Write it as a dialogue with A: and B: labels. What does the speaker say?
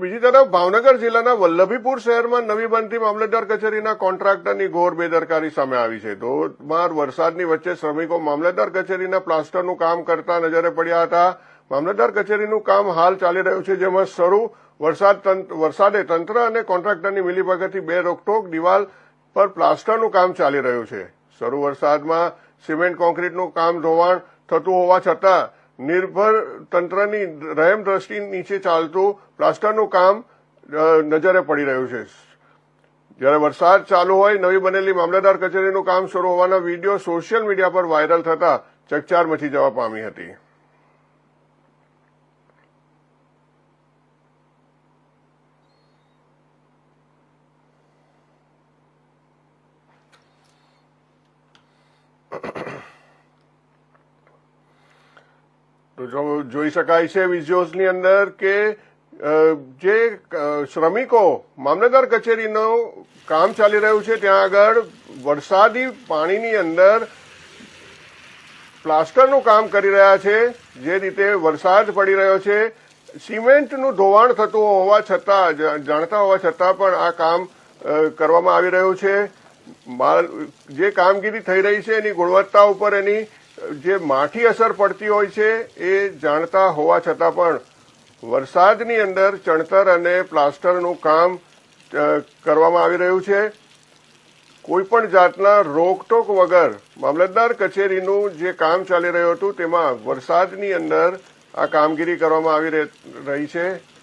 A: બીજી તરફ ભાવનગર જિલ્લાના વલ્લભીપુર શહેરમાં નવી બનતી મામલતદાર કચેરીના કોન્ટ્રાક્ટરની ઘોર બેદરકારી સામે આવી છે. ધોધમાર વરસાદની વચ્ચે શ્રમિકો મામલતદાર કચેરીના પ્લાસ્ટરનું કામ કરતા નજરે પડ્યા હતા. મામલતદાર કચેરીનું કામ હાલ ચાલી રહ્યું છે, જેમાં શરૂ વરસાદ વરસાદે તંત્ર અને કોન્ટ્રાક્ટરની મિલીભગતથી બે રોકટોક દિવાલ પર પ્લાસ્ટરનું કામ ચાલી રહ્યું છે. શરૂ વરસાદમાં સિમેન્ટ, કોન્ક્રીટનું કામ ધોવાણ થતું હોવા છતાં નિર્ભર તંત્રની રહેમ દ્રષ્ટિ નીચે ચાલતું પ્લાસ્ટરનું કામ નજરે પડી રહ્યું છે. જ્યારે વરસાદ ચાલુ હોય, નવી બનેલી મામલતદાર કચેરીનું કામ શરૂ હોવાના વીડિયો સોશિયલ મીડિયા પર વાયરલ થતા ચકચાર મચી જવા પામી હતી. તો જોઈ શકાય છે વિઝ્યુઅલ્સની અંદર કે જે શ્રમિકો મામનગર કચેરીનું કામ ચાલી રહ્યું છે, ત્યાં આગળ વરસાદી પાણીની અંદર પ્લાસ્ટરનું કામ કરી રહ્યા છે, જે રીતે વરસાદ પડી રહ્યો છે. સિમેન્ટનું ધોવાણ થતું હોવા છતાં જાણતા હોવા છતાં પણ આ કામ કરવામાં આવી રહ્યું છે. જે કામગીરી થઈ રહી છે, એની ગુણવત્તા ઉપર એની જે માઠી અસર પડતી હોય છે એ જાણતા હોવા છતાં પણ વરસાદની અંદર ચણતર અને પ્લાસ્ટરનું કામ કરવામાં આવી રહ્યું છે. કોઈપણ જાતના રોકટોક વગર મામલતદાર કચેરીનું જે કામ ચાલી રહ્યું હતું, તેમાં વરસાદની અંદર આ કામગીરી કરવામાં આવી રહે- છે.